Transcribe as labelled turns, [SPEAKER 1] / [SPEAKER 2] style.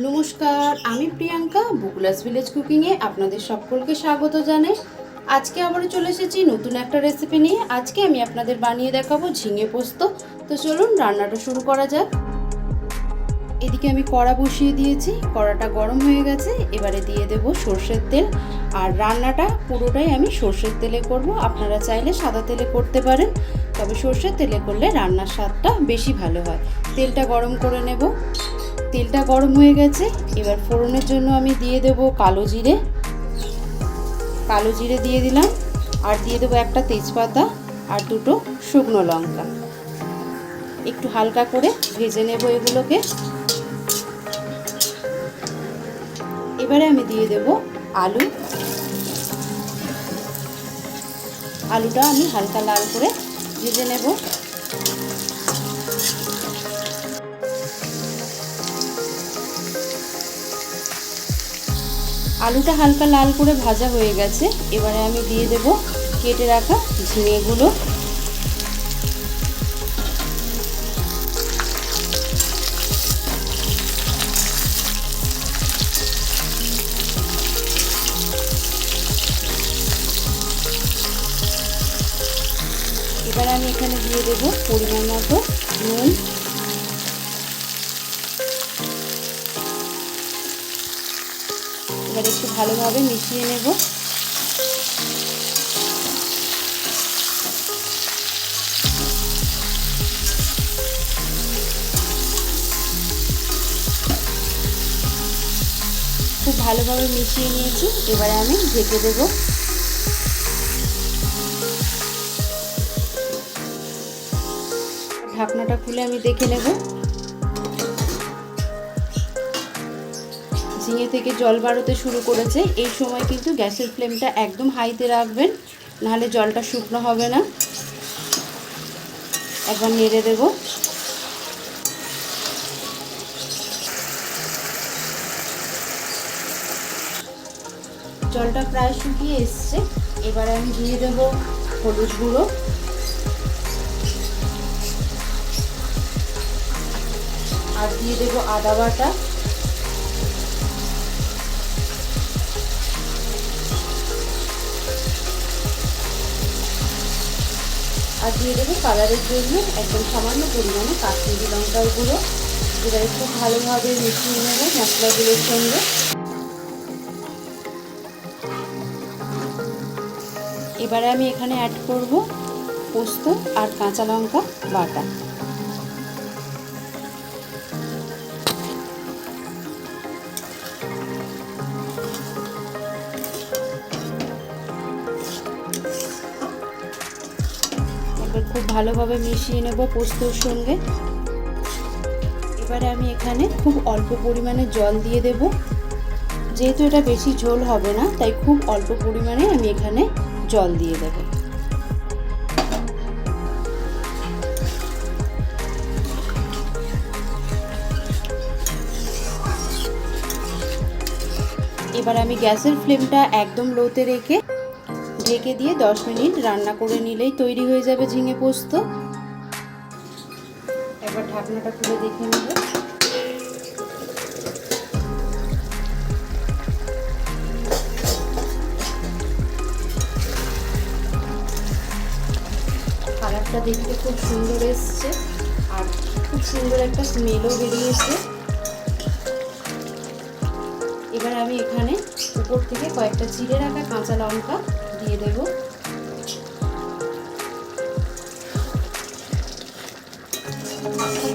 [SPEAKER 1] নমস্কার, আমি প্রিয়াঙ্কা, বুকলাস ভিলেজ কুকিংয়ে আপনাদের সকলকে স্বাগত জানাই। আজকে আবারও চলে এসেছি নতুন একটা রেসিপি নিয়ে। আজকে আমি আপনাদের বানিয়ে দেখাবো ঝিঙে পোস্ত। তো চলুন, রান্নাটা শুরু করা যাক। এদিকে আমি কড়া বসিয়ে দিয়েছি, কড়াটা গরম হয়ে গেছে। এবারে দিয়ে দেব সর্ষের তেল। আর রান্নাটা পুরোটাই আমি সর্ষের তেলে করব। আপনারা চাইলে সাদা তেলে করতে পারেন। তবে সর্ষের তেলে করলে রান্নার স্বাদটা বেশি ভালো হয়। তেলটা গরম করে নেব। তেলটা গরম হয়ে গেছে। এবার ফোড়নের জন্য আমি দিয়ে দেব কালো জিরে। কালো জিরে দিয়ে দিলাম। আর দিয়ে দেবো একটা তেজপাতা আর দুটো শুকনো লঙ্কা। একটু হালকা করে ভেজে নেব এগুলোকে। এবারে আমি দিয়ে দেব আলু। আলুটা আমি হালকা লাল করে ভেজে নেব। আলুটা হালকা লাল করে ভাজা হয়ে গেছে। এবারে আমি দিয়ে দেব কেটে রাখা ঝিঙেগুলো। এবার আমি এখানে দিয়ে দেব পরিমাণ মতো নুন। এবার একটু ভালোভাবে মিশিয়ে নেব। খুব ভালোভাবে মিশিয়ে নিয়েছি, এবারে আমি ঢেকে দেব। ঢাকনাটা খুলে আমি দেখে নেব। ঝিঙে থেকে জল বাড়তে শুরু করেছে। এই সময় কিন্তু গ্যাসের ফ্লেমটা একদম হাইতে রাখবেন, নাহলে জলটা শুকনো হবে না। একবার নেড়ে দেব। জলটা প্রায় শুকিয়ে এসছে। এবারে আমি দিয়ে দেব হলুদ গুঁড়ো। আর দিয়ে দেবো আদা বাটা। আর দিয়ে দেবো কালারের জন্য একদম সামান্য পরিমাণে কাশ্মীরি লঙ্কার গুঁড়ো। এবারে খুব ভালোভাবে মিশিয়ে নেব মশলাগুলোর সঙ্গে। এবারে আমি এখানে অ্যাড করব পোস্ত আর কাঁচা লঙ্কা বাটা। খুব ভালোভাবে মিশিয়ে নেব পোস্তর সঙ্গে। এবারে আমি এখানে খুব অল্প পরিমাণে জল দিয়ে দেব। যেহেতু এটা বেশি ঝোল হবে না, তাই খুব অল্প পরিমাণে আমি এখানে জল দিয়ে দেব। এবার আমি গ্যাসের ফ্লেমটা একদম লোতে রেখে ঢেকে দিয়ে 10 মিনিট রান্না করে নিলেই তৈরি হয়ে যাবে ঝিঙে পোস্ত। একবার ঢাকনাটা খুলে দেখে নেব। কালারটা দেখতে খুব সুন্দর এসছে আর খুব সুন্দর একটা স্মেলও বেরিয়েছে। এবার আমি এখানে উপর থেকে কয়েকটা চিড়ে রাখা কাঁচা লঙ্কা দিয়ে দেব। খুব